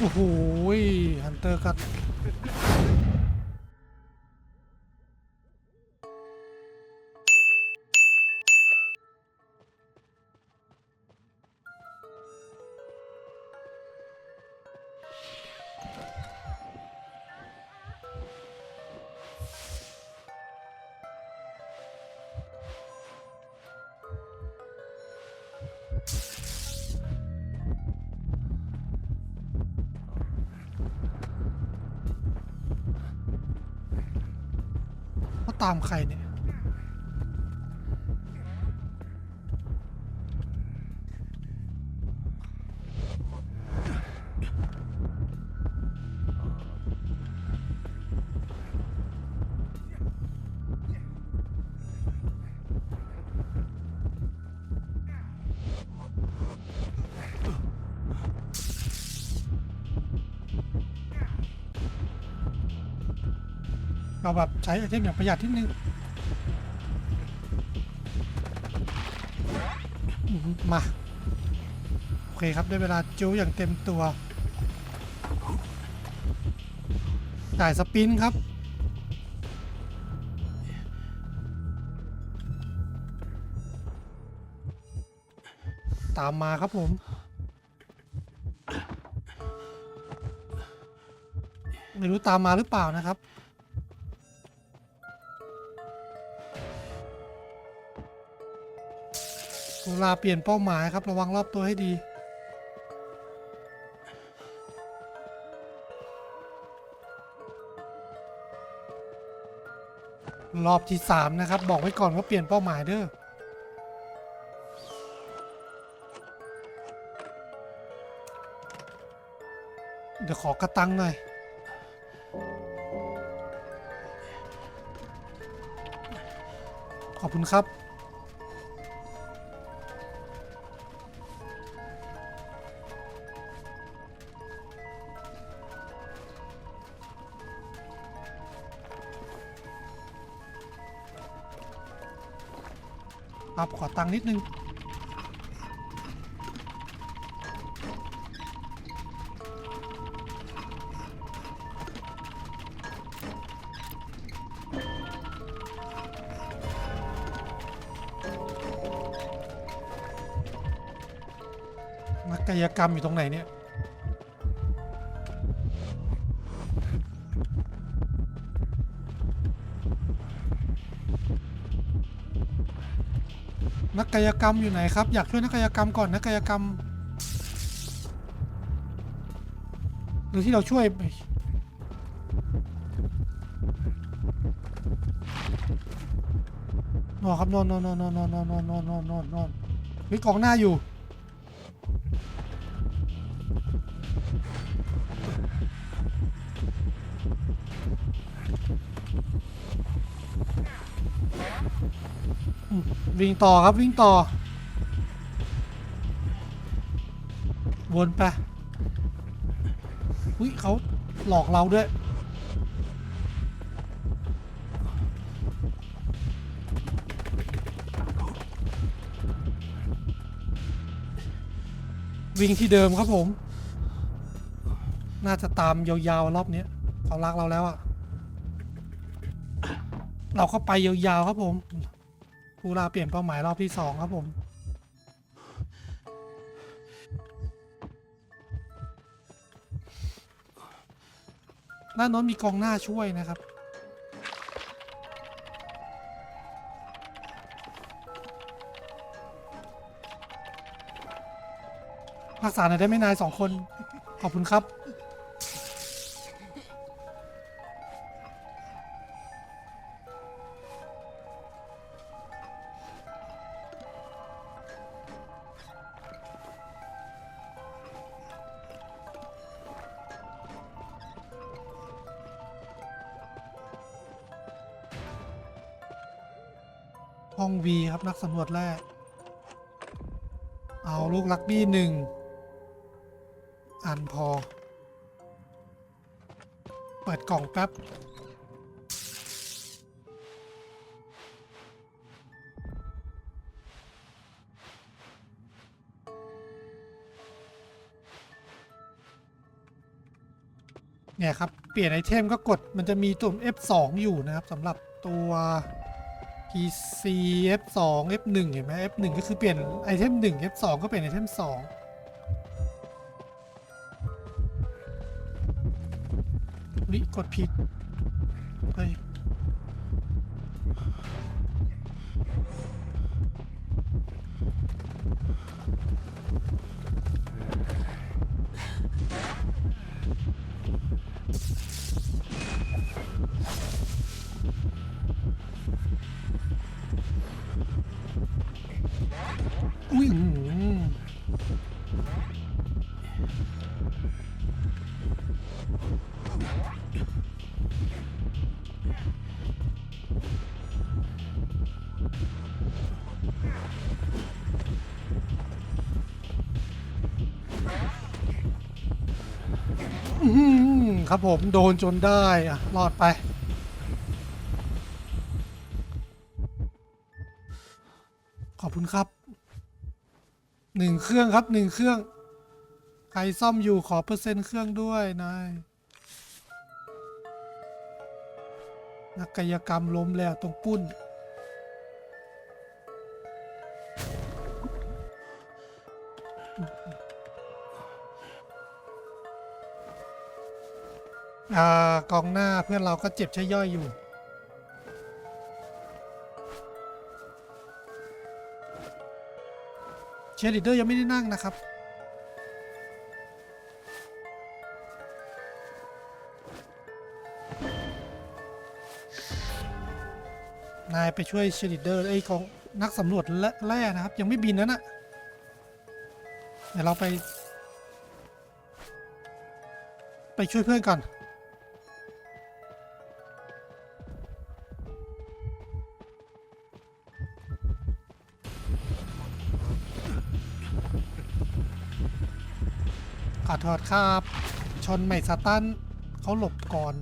โอ้โหฮันเตอร์กัด ตามใครเนี่ย เราแบบใช้ไอเทมอย่างประหยัดนิดนึงอืมมา โอเคครับ ได้เวลาจูอย่างเต็มตัวจ่ายสปินครับ ตามมาครับผมไม่รู้ตามมาหรือเปล่านะครับ ลาเปลี่ยนเป้าหมายครับระวังรอบตัวให้ดี รอบที่สามนะครับ บอกไว้ก่อนว่าเปลี่ยนเป้าหมายเด้อเดี๋ยวขอกระตังหน่อยขอบคุณครับ ตังค์นิดนึง นักกายกรรมอยู่ตรงไหนเนี่ย นักกายกรรมอยู่ไหนครับ อยากช่วยนักกายกรรมก่อนนักกายกรรม หรือที่เราช่วยไปนอนครับนอนนอนนอนนอนนอนนอนนอนนอนนอนนอนนอนมีกองหน้าอยู่ วิ่งต่อครับวิ่งต่อ วนไปอุ้ยเขาหลอกเราด้วย วิ่งที่เดิมครับผม น่าจะตามยาวๆรอบนี้เขารักเราแล้วอะเราก็ไปยาวๆครับผม ผู้ลาเปลี่ยนเป้าหมายรอบที่สองครับผม ด้านโน้นมีกองหน้าช่วยนะครับ รักษาหน่อยได้ไหมนายสองคน ขอบคุณครับ ห้อง V ครับ นักสำรวจแรก เอาลูกลักบี้หนึ่งอันพอ เปิดกล่องแป๊บ เนี่ยครับ เปลี่ยนไอเทมก็กดมันจะมีตุ่ม F2 อยู่นะครับสำหรับตัว PC F2 F1 เห็นไหม F1 ก็คือเปลี่ยนไอเทม1 F2 ก็เปลี่ยนไอเทม2นี่กดผิดเฮ้ย อื้อหือครับผมโดนจนได้อะรอดไป ขอบคุณครับหนึ่งเครื่องครับหนึ่งเครื่อง ใครซ่อมอยู่ขอเปอร์เซ็นต์เครื่องด้วยนายนักกายกรรมล้มแล้วตรงปุ้น อกองหน้าเพื่อนเราก็เจ็บใช้ย่อยอยู่ เชียร์ลีดเดอร์ยังไม่ได้นั่งนะครับนายไปช่วยเชียร์ลีดเดอร์ไอ้ของนักสำรวจและแร่นะครับ ยังไม่บินนั้นอะเดี๋ยวเราไป ไปช่วยเพื่อนก่อน ขอโทษครับ ชนใหม่สตันเขาหลบก่อน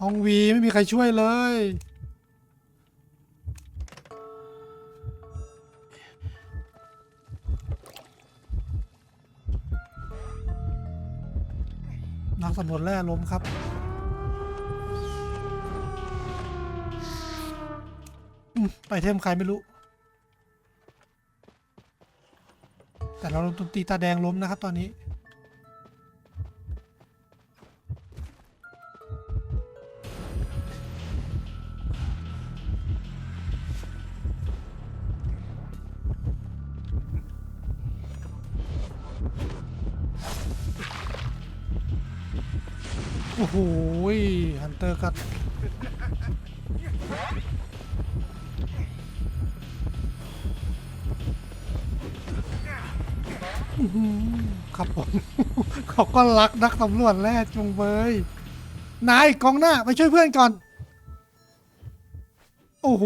ห้องวีไม่มีใครช่วยเลย นักสำรวจแร่ล้มครับ ไปเทมใครไม่รู้ แต่เราโดนตีตาแดงล้มนะครับตอนนี้ โอ้โหฮันเตอร์กัด ครับผมเขาก็รักนักตำรวจแร่จงเบยนายกองหน้า ไปช่วยเพื่อนก่อน โอ้โห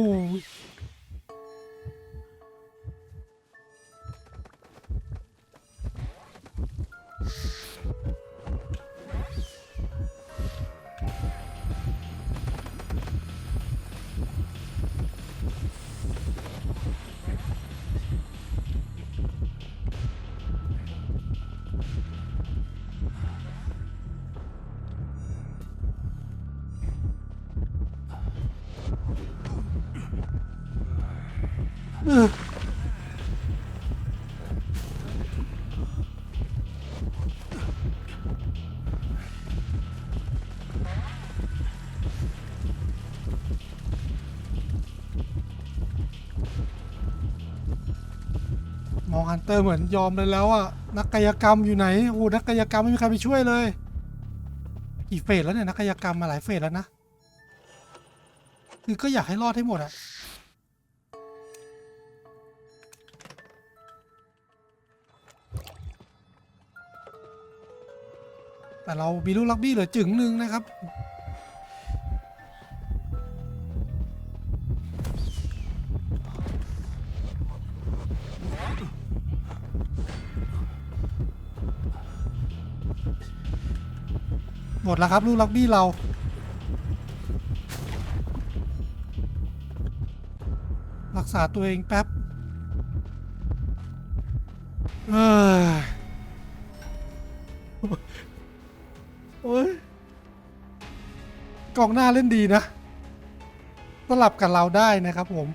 มองฮันเตอร์เหมือนยอมเลยแล้วอะนักกายกรรมอยู่ไหนโอ้โหนักกายกรรมไม่มีใครไปช่วยเลยกี่เฟสแล้วเนี่ยนักกายกรรมมาหลายเฟสแล้วนะคือก็อยากให้รอดให้หมดอะ แต่เรามีลูกลักบี้เหลือจึงหนึ่งนะครับ หมดแล้วครับ ลูกลักบี้เรารักษาตัวเองแป๊บเออ กองหน้าเล่นดีนะสลับกับเราได้นะครับผม